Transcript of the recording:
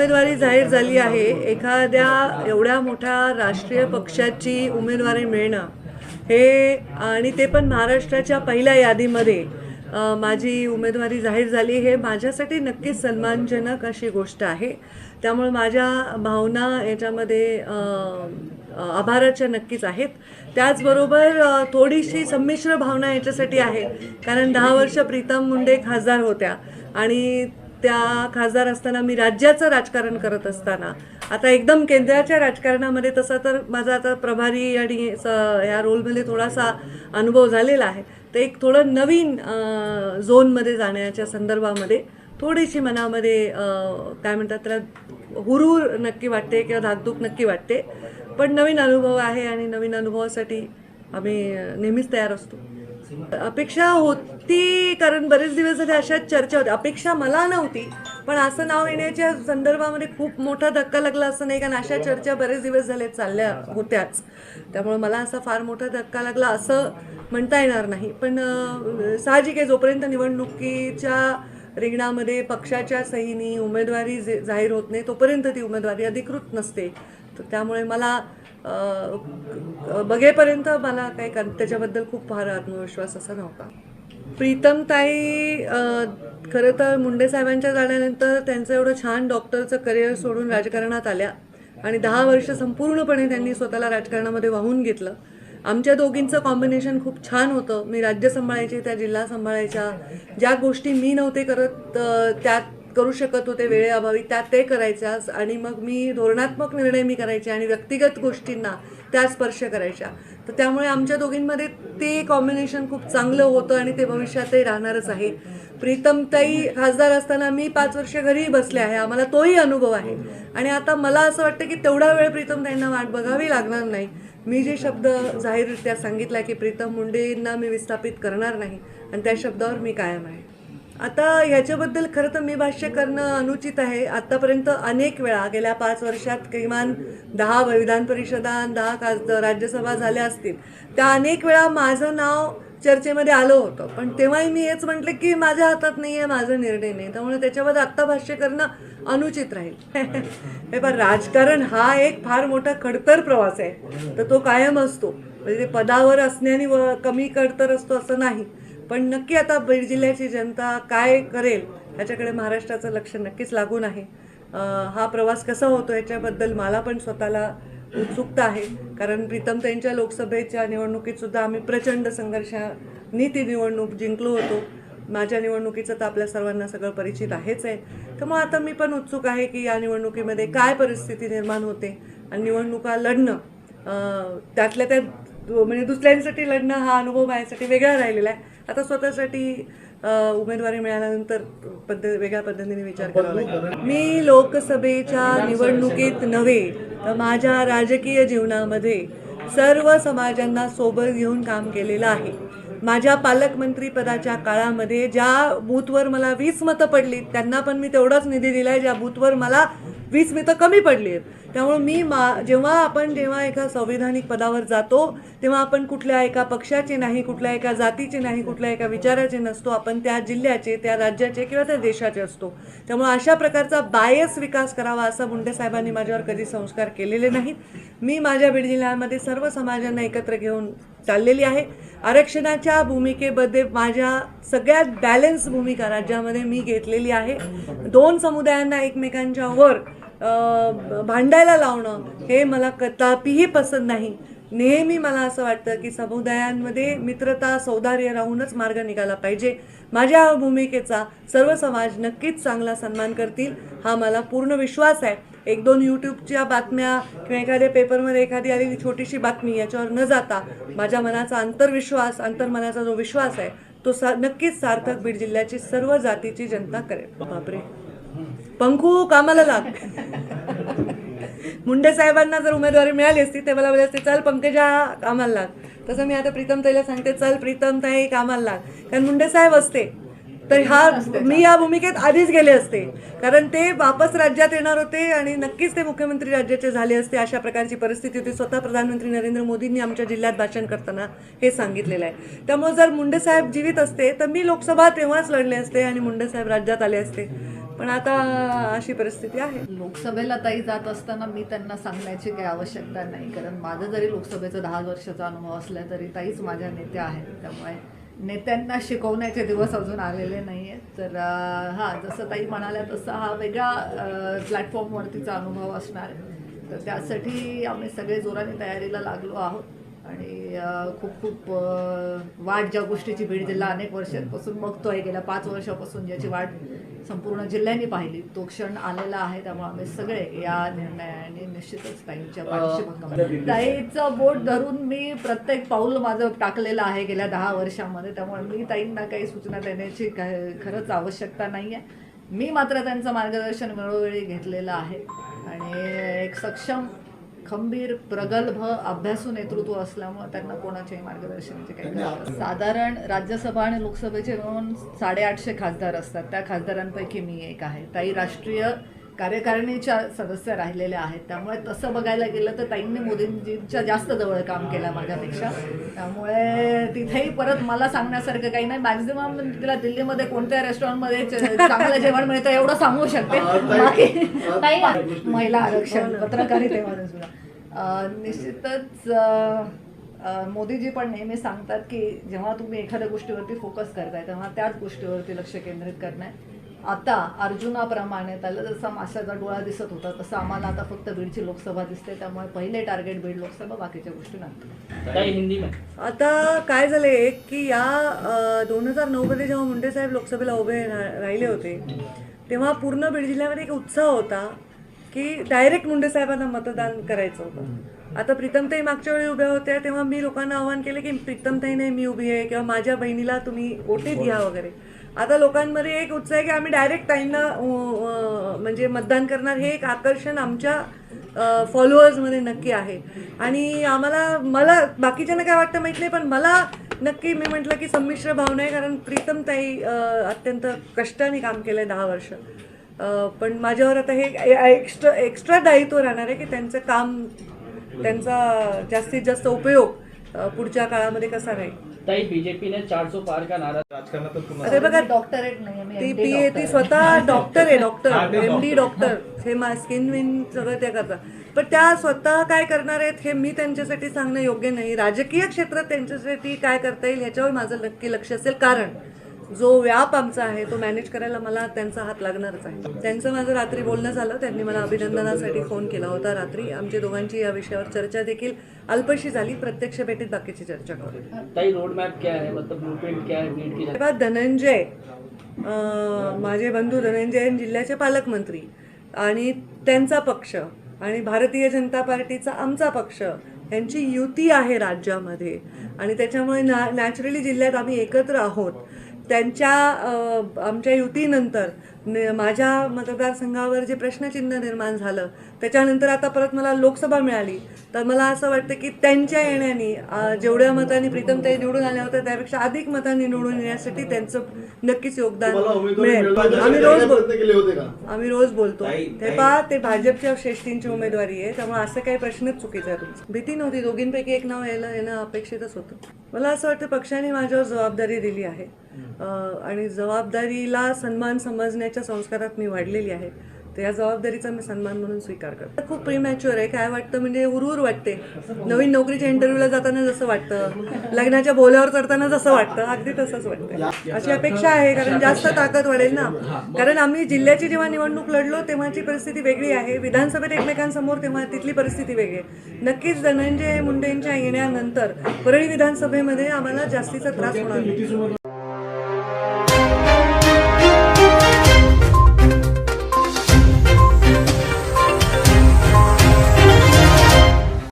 उमेदवारी जाहीर झाली आहे. एखाद्या एवढ्या मोठ्या राष्ट्रीय पक्षाची उमेदवारी मिळणं हे आणि ते पण महाराष्ट्राच्या पहिल्या यादीमध्ये माझी उमेदवारी जाहीर झाली हे माझ्यासाठी नक्कीच सन्मानजनक अशी गोष्ट आहे. त्यामुळे माझ्या भावना याच्यामध्ये आभाराच्या नक्कीच आहेत. त्याचबरोबर थोडीशी संमिश्र भावना याच्यासाठी आहे. कारण दहा वर्ष प्रीतम मुंडे खासदार होत्या आणि त्या खासदार असताना मी राज्याचं राजकारण करत असताना आता एकदम केंद्राच्या राजकारणामध्ये तसा तर माझा आता प्रभारी आणि स- ह्या रोलमध्ये थोडासा अनुभव झालेला आहे. तर एक थोडं नवीन झोनमध्ये जाण्याच्या संदर्भामध्ये थोडीशी मनामध्ये काय म्हणतात त्याला हुरूर नक्की वाटते किंवा धाकधूक नक्की वाटते. पण नवीन अनुभव आहे आणि नवीन अनुभवासाठी आम्ही नेहमीच तयार असतो. अपेक्षा होत ती कारण बरेच दिवस झाले अशाच चर्चा होत्या अपेक्षा मला नव्हती पण असं नाव येण्याच्या संदर्भामध्ये खूप मोठा धक्का लागला असं नाही कारण अशा चर्चा बरेच दिवस झाले चालल्या होत्याच. त्यामुळे मला असा फार मोठा धक्का लागला असं म्हणता येणार नाही. पण साहजिक आहे जोपर्यंत निवडणुकीच्या रिंगणामध्ये पक्षाच्या सहीनी उमेदवारी जे जाहीर होत नाही तोपर्यंत ती उमेदवारी अधिकृत नसते. तर त्यामुळे मला बघेपर्यंत मला काही त्याच्याबद्दल खूप फार आत्मविश्वास असा नव्हता. प्रीतमताई खरं तर मुंडे साहेबांच्या जाण्यानंतर त्यांचं एवढं छान डॉक्टरचं करिअर सोडून राजकारणात आल्या. आणि दहा वर्ष संपूर्णपणे त्यांनी स्वतःला राजकारणामध्ये वाहून घेतलं. आमच्या दोघींचं कॉम्बिनेशन खूप छान होतं. मी राज्य सांभाळायचे त्या जिल्हा सांभाळायच्या. ज्या गोष्टी मी नव्हते करत त्यात करू शकत होते वेळेअभावी त्या ते करायच्या. आणि मग मी धोरणात्मक निर्णय मी करायचे आणि व्यक्तिगत गोष्टींना त्या स्पर्श करायच्या. तर त्यामुळे आमच्या दोघींमध्ये ते कॉम्बिनेशन खूप चांगलं होतं आणि ते भविष्यातही राहणारच आहे. प्रीतमताई खासदार असताना मी पाच वर्ष घरीही बसले आहे. आम्हाला तोही अनुभव आहे. आणि आता मला असं वाटतं की तेवढा वेळ प्रीतमताईंना वाट बघावी लागणार नाही. मी जे शब्द जाहीररित्या सांगितला की प्रीतम मुंडेंना मी विस्थापित करणार नाही. आणि त्या शब्दावर मी कायम आहे. आता ह्याच्याबद्दल खरं तर मी भाष्य करणं अनुचित आहे. आत्तापर्यंत अनेक वेळा गेल्या पाच वर्षात किमान दहा विधान परिषदा दहा खास राज्यसभा झाल्या असतील. त्या अनेक वेळा माझं नाव चर्चेमध्ये आलं होतं. पण तेव्हाही मी हेच म्हटलं की माझ्या हातात नाही आहे माझा निर्णय नाही. त्यामुळे त्याच्याबद्दल आत्ता भाष्य करणं अनुचित राहील. हे पण राजकारण हा एक फार मोठा खडतर प्रवास आहे. तर तो कायम असतो. म्हणजे ते पदावर असण्याने व कमी खडतर असतो असं नाही. पण नक्की आता बीड जिल्ह्याची जनता काय करेल ह्याच्याकडे महाराष्ट्राचं लक्ष नक्कीच लागून आहे. हा प्रवास कसा होतो ह्याच्याबद्दल मला पण स्वतःला उत्सुकता आहे. कारण प्रीतम त्यांच्या लोकसभेच्या निवडणुकीत सुद्धा आम्ही प्रचंड संघर्षाने ती निवडणूक जिंकलो होतो. माझ्या निवडणुकीचं तर आपल्या सर्वांना सगळं परिचित आहेच आहे. तर मग आता मी पण उत्सुक आहे की या निवडणुकीमध्ये काय परिस्थिती निर्माण होते आणि निवडणुका लढणं त्यातल्या त्यात म्हणजे दुसऱ्यांसाठी लढणं हा अनुभव माझ्यासाठी वेगळा राहिलेला आहे. आता स्वतःसाठी उमेदवारी मिळाल्यानंतर पद्ध वेगळ्या पद्धतीने विचार करावा मी लोकसभेच्या निवडणुकीत नव्हे तर माझ्या राजकीय जीवनामध्ये सर्व समाजांना सोबत घेऊन काम केलेलं आहे. माझ्या पालकमंत्रीपदाच्या काळामध्ये ज्या बूथवर मला वीस मतं पडली त्यांना पण मी तेवढाच निधी दिला आहे ज्या बूथवर मला वीस मतं कमी पडली आहेत. त्यामुळे मी मा जेव्हा आपण जेव्हा एका संविधानिक पदावर जातो तेव्हा आपण कुठल्या एका पक्षाचे नाही कुठल्या एका जातीचे नाही कुठल्या एका विचाराचे नसतो. आपण त्या जिल्ह्याचे त्या राज्याचे किंवा त्या देशाचे असतो. त्यामुळे अशा प्रकारचा बायस विकास करावा असं मुंडे साहेबांनी माझ्यावर कधी संस्कार केलेले नाहीत. मी माझ्या बीड जिल्ह्यामध्ये सर्व समाजांना एकत्र घेऊन चाललेली आहे. आरक्षणाच्या भूमिकेमध्ये माझ्या सगळ्यात बॅलन्स भूमिका राज्यामध्ये मी घेतलेली आहे. दोन समुदायांना एकमेकांच्या वर भांडायला लावणं हे मला कदापिही पसंत नाही. नेहमी मला असं वाटतं की समुदायांमध्ये मित्रता सौदार्य राहूनच मार्ग निघाला पाहिजे. माझ्या भूमिकेचा सर्व समाज नक्कीच चांगला सन्मान करतील हा मला पूर्ण विश्वास आहे. एक दोन यूट्यूबच्या बातम्या किंवा एखाद्या पेपरमध्ये एखादी आलेली छोटीशी बातमी याच्यावर न जाता माझ्या मनाचा अंतर्विश्वास अंतर्मनाचा जो विश्वास आहे तो सा नक्कीच सार्थक बीड जिल्ह्याची सर्व जातीची जनता करेल. बापरे. पंखू कामाला लाग. मुंडे साहेबांना जर उमेदवारी मिळाली असती ते मला बोलले असते चल पंकजा कामाला लाग. तसं मी आता प्रीतम ताईला सांगते चल प्रीतम ताई कामाला लाग. कारण मुंडे साहेब असते. तर हा मी या भूमिकेत आधीच गेले असते. कारण ते वापस राज्यात येणार होते आणि नक्कीच ते मुख्यमंत्री राज्याचे झाले असते अशा प्रकारची परिस्थिती होती. स्वतः प्रधानमंत्री नरेंद्र मोदींनी आमच्या जिल्ह्यात भाषण करताना हे सांगितलेलं आहे. त्यामुळे जर मुंडे साहेब जीवित असते तर मी लोकसभा तेव्हाच लढले असते आणि मुंडे साहेब राज्यात आले असते. पण आता अशी परिस्थिती आहे. लोकसभेला ताई जात असताना मी त्यांना सांगण्याची काही आवश्यकता नाही कारण माझं जरी लोकसभेचा दहा वर्षाचा अनुभव असला तरी ताईच माझ्या नेत्या आहेत. त्यामुळे नेत्यांना शिकवण्याचे दिवस अजून आलेले नाही आहेत तर हां जसं ताई म्हणाल्या तसा हा वेगळा प्लॅटफॉर्मवरतीचा अनुभव असणार आहे. तर त्यासाठी आम्ही सगळे जोराने तयारीला लागलो आहोत. आणि खूप खूप वाट ज्या गोष्टीची बीड जिल्हा अनेक वर्षांपासून बघतोय गेल्या पाच वर्षापासून ज्याची वाट संपूर्ण जिल्ह्यांनी पाहिली तो क्षण आलेला आहे त्यामुळे आम्ही सगळे या निर्णयाने निश्चितच ताईंच्या पाठीशी. ताईचं बोट धरून मी प्रत्येक पाऊल माझं टाकलेलं आहे गेल्या दहा वर्षामध्ये त्यामुळे मी ताईंना काही सूचना देण्याची खरंच आवश्यकता नाही आहे मी मात्र त्यांचं मार्गदर्शन वेळोवेळी घेतलेलं आहे. आणि एक सक्षम खंबीर प्रगल्भ अभ्यासू नेतृत्व असल्यामुळे त्यांना कोणाच्याही मार्गदर्शनाची काही. साधारण राज्यसभा आणि लोकसभेचे मिळून साडेआठशे खासदार असतात. त्या खासदारांपैकी मी एक आहे. ताई राष्ट्रीय कार्यकारिणीच्या सदस्य राहिलेल्या आहेत. त्यामुळे तसं बघायला गेलं तर ताईंनी मोदींजींच्या जास्त जवळ काम केलं माझ्यापेक्षा. त्यामुळे तिथेही परत मला सांगण्यासारखं काही नाही. मॅक्झिमम तिला दिल्लीमध्ये कोणत्या रेस्टॉरंटमध्ये चांगलं जेवण मिळतं एवढं सांगू शकते. बाकी महिला आरक्षण पत्रकारितेमध्ये सुद्धा. निश्चितच मोदीजी पण नेहमी सांगतात की जेव्हा तुम्ही एखाद्या गोष्टीवरती फोकस करताय तेव्हा त्याच गोष्टीवरती लक्ष केंद्रित करणे. आता अर्जुनाप्रमाणे त्याला जसा माशाचा डोळा दिसत होता तसं आम्हाला आता फक्त बीडची लोकसभा दिसते त्यामुळे पहिले टार्गेट बीड लोकसभा बाकीच्या गोष्टी में आता काय झालंय की या दोन हजार नऊमध्ये जेव्हा मुंडे साहेब लोकसभेला उभे रा- राहिले होते तेव्हा पूर्ण बीड जिल्ह्यामध्ये एक उत्साह होता. की डायरेक्ट मुंडे साहेबांना मतदान करायचं होतं. आता प्रीतमताई मागच्या वेळी उभ्या होत्या तेव्हा मी लोकांना आव्हान केलं की प्रीतमताई नाही मी उभी आहे किंवा माझ्या बहिणीला तुम्ही ओटे द्या वगैरे. आता लोकांमध्ये एक उत्साह आहे की आम्ही डायरेक्ट ताईंना म्हणजे मतदान करणार हे एक आकर्षण आमच्या फॉलोअर्समध्ये नक्की आहे. आणि आम्हाला मला बाकीच्यांना काय वाटतं माहीत नाही पण मला नक्की मी म्हटलं की संमिश्र भावना आहे कारण प्रीतमताई अत्यंत कष्टाने काम केलं आहे दहा वर्ष. पण माझ्यावर आता हे एक्स्ट्रा एक्स्ट्रा दायित्व राहणार आहे की त्यांचं काम त्यांचा जास्तीत जास्त उपयोग पुढच्या काळामध्ये कसा राहील? ताई बीजेपी ने 400 पार का नारा अरे बघा डॉक्टरेट नाही मी ती पी. स्वतः डॉक्टर आहे डॉक्टर एम डी डॉक्टर हे मा स्किन विन सगळं ते करतात. पण त्या स्वतः काय करणार आहेत हे मी त्यांच्यासाठी सांगणं योग्य नाही. राजकीय क्षेत्रात त्यांच्यासाठी काय करता येईल ह्याच्यावर माझं नक्की लक्ष असेल. कारण जो व्याप आमचा आहे तो मॅनेज करायला मला त्यांचा हात लागणारच आहे. त्यांचं माझं रात्री बोलणं झालं त्यांनी मला अभिनंदनासाठी फोन केला होता. रात्री आमची दोघांची या विषयावर चर्चा देखील अल्पशी झाली. प्रत्यक्ष भेटीत बाकीची चर्चा करू. धनंजय माझे बंधू धनंजय जिल्ह्याचे पालकमंत्री आणि त्यांचा पक्ष आणि भारतीय जनता पार्टीचा आमचा पक्ष यांची युती आहे राज्यामध्ये. आणि त्याच्यामुळे ना नॅचरली जिल्ह्यात आम्ही एकत्र आहोत. त्यांच्या आमच्या युतीनंतर माझ्या मतदारसंघावर जे प्रश्नचिन्ह निर्माण झालं त्याच्यानंतर आता परत मला लोकसभा मिळाली. तर मला असं वाटतं की त्यांच्या येण्याने जेवढ्या मतांनी प्रीतमताई निवडून आल्या होत्या त्यापेक्षा अधिक मतांनी निवडून येण्यासाठी त्यांचं नक्कीच योगदान मिळेल. आम्ही रोज बोल केले होते का? आम्ही रोज बोलतो. ते पहा ते भाजपच्या श्रेष्ठींची उमेदवारी आहे. त्यामुळे असं काही प्रश्नच चुकीचा आहे तुमचा. भीती नव्हती. दोघींपैकी एक नाव यायला येणं अपेक्षितच होतं. मला असं वाटतं पक्षाने माझ्यावर जबाबदारी दिली आहे. आणि जबाबदारीला सन्मान करण्याच्या संस्कारात मी वाढलेली आहे. तर या जबाबदारीचा मी सन्मान म्हणून स्वीकार करतो. खूप प्रीमॅच्युअर आहे. काय वाटतं? म्हणजे उरूर वाटते. नवीन नोकरीच्या इंटरव्ह्यूला जाताना जसं वाटतं. लग्नाच्या बोल्यावर चढताना जसं वाटतं. अगदी तसंच वाटतं अशी अपेक्षा आहे कारण जास्त ताकद वाढेल ना. कारण आम्ही जिल्ह्याची जेव्हा निवडणूक लढलो तेव्हाची परिस्थिती वेगळी आहे. विधानसभेत एकमेकांसमोर तेव्हा तिथली परिस्थिती वेगळी आहे. नक्कीच धनंजय मुंडेंच्या येण्यानंतर परळी विधानसभेमध्ये आम्हाला जास्तीचा त्रास होणार नाही.